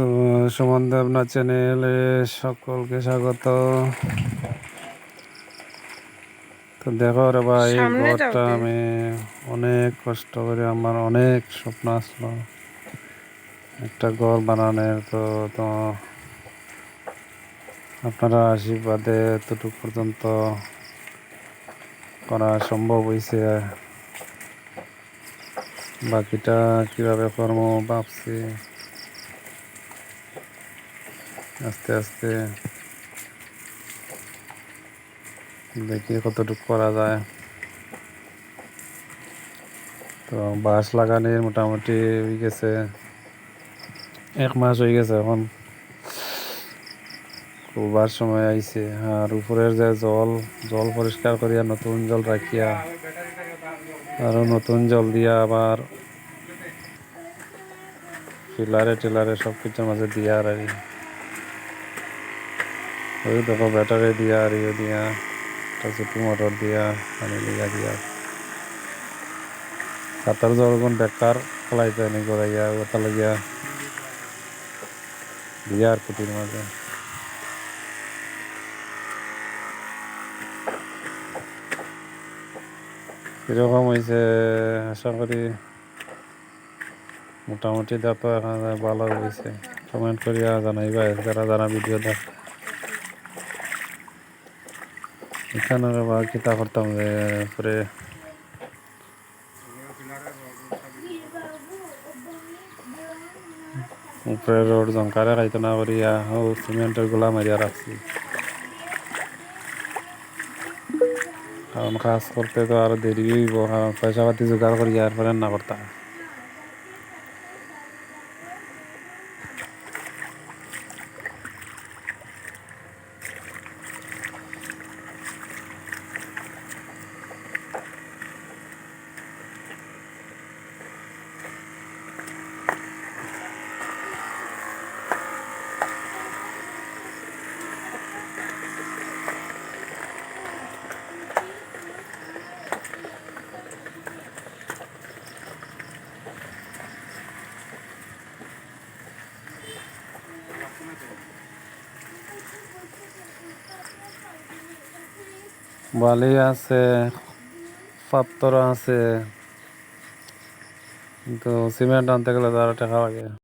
তো সুমন দেবনা চ্যানেলে সকলকে স্বাগত। তো দেখো রে ভাই ঘরটা আমি অনেক কষ্ট করে আমার অনেক স্বপ্ন আসলো। একটা ঘর বানানোর তো তো আপনারা আশীর্বাদে এতটুকু পর্যন্ত করা সম্ভব হয়েছে বাকিটা কীভাবে কর্ম ভাবছি। আস্তে আস্তে দেখি কতটুকু করা যায়। তো বাঁশ লাগানোর মোটামুটি হয়ে গেছে। এক মাস হয়ে গেছে এখন। খুববার সময় আইছে। আর উপরের যে জল জল পরিষ্কার করিয়া নতুন জল রাখিয়া, আরও নতুন জল দিয়া আবার পিলারে টিলারে সব কিছুর মাঝে দিয়া আর। ওই দেখো ব্যাটারি দিয়া আর ইয়ে দিয়া ছোট মোটর দিয়া পানি লিয়া দিয়া। সাঁতার জলগুন বেকার ফলাইতে নি করাইয়া ওটা লাগিয়া দিয়া আর কুটির মাঝে। কীরকম হয়েছে আশা করি মোটামুটি এখানে ভালো হয়েছে কমেন্ট করিয়া জানাইবা, যারা যারা ভিডিও দেখ এখানে বা কিতা করতাম পরে উপরে রোড জঙ্কারে খাইতো না করিয়া ও সিমেন্টের গোলা মারিয়া রাখছি কারণ কাজ করতে তো আরও দেরি হইব কারণ পয়সা পাতি জোগাড় করিয়া এরপরে না করতাম বালি আছে পাত্র আছে কিন্তু সিমেন্ট আনতে গেলে তো আরো টাকা লাগে